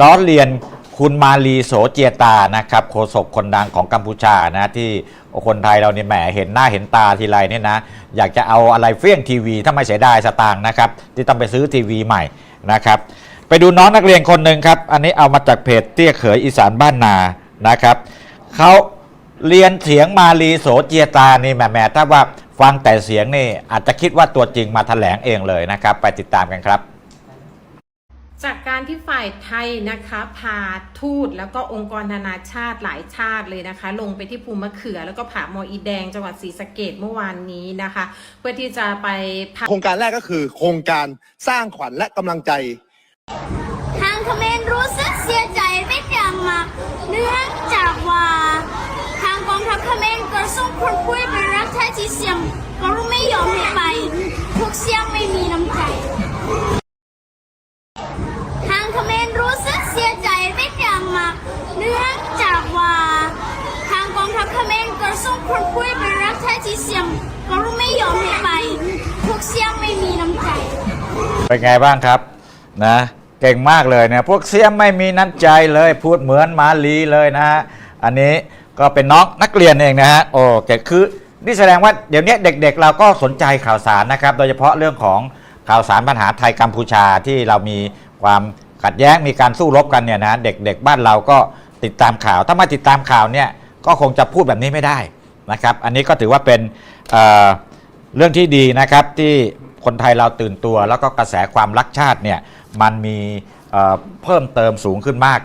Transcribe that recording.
ล้อเลียนคุณมาลีโสเจียตานะครับโฆษกคนดังของกัมพูชานะที่คนไทยเราเนี่ยแหมเห็นหน้าเห็นตาทีไรเนี่ยนะอยากจะเอาอะไรเฟี้ยงทีวีถ้าไม่เสียดายสตางค์นะครับที่ต้องไปซื้อทีวีใหม่นะครับไปดูน้องนักเรียนคนหนึ่งครับ อันนี้เอามาจากเพจเตี้ยเขยอีสานบ้านนานะครับเขาเรียนเสียงมาลีโสเจียตานี่แหมแหมถ้าว่าฟังแต่เสียงนี่อาจจะคิดว่าตัวจริงมาแถลงเองเลยนะครับ ไปติดตามกันครับ จากการที่ฝ่ายไทยนะคะพาทูตแล้วก็องค์กรนานาชาติหลายชาติเลยนะคะ ลงไปที่ภูมะเขือ แล้วก็ผาหมออีแดงจังหวัดศรีสะเกดเมื่อวานนี้นะคะ เพื่อที่จะไปพาโครงการแรกก็คือ โครงการสร้างขวัญและกำลังใจ ทางเขมรรู้สึกเสียใจเป็นอย่างมากเนื่องจากว่าทางกองทัพเขมรก็ส่งคนคุยไปรักแท้ที่เสียงก็รู้ไม่ยอมให้ไปพวกเสียงไม่มีน้ำ ท้ที่เสียงก็รู้ไม่ยอมให้ไป พวกเสียงไม่มีน้ำใจ เป็นไงบ้างครับนะเก่งมากเลยเนี่ยพวกเสียมไม่มีน้ำใจเลยพูดเหมือนมาลีเลยนะฮะอันนี้ก็เป็นน้องนักเรียนเองนะฮะโอ้แกคือนี่แสดงว่าเดี๋ยวนี้เด็กๆ เราก็สนใจข่าวสารนะครับ โดยเฉพาะเรื่องของข่าวสารปัญหาไทยกัมพูชาที่เรามีความขัดแย้งมีการสู้รบกันเนี่ยนะเด็กๆบ้านเราก็ติดตามข่าว ถ้าไม่ติดตามข่าวเนี่ยก็คงจะพูดแบบนี้ไม่ได้ นะครับอันนี้ก็ถือว่าเป็นเเรื่องที่ดีนะครับที่คนไทยเราตื่นตัว แล้วก็กระแสความรักชาติเนี่ยมันมีเพิ่มเติมสูงขึ้นมาก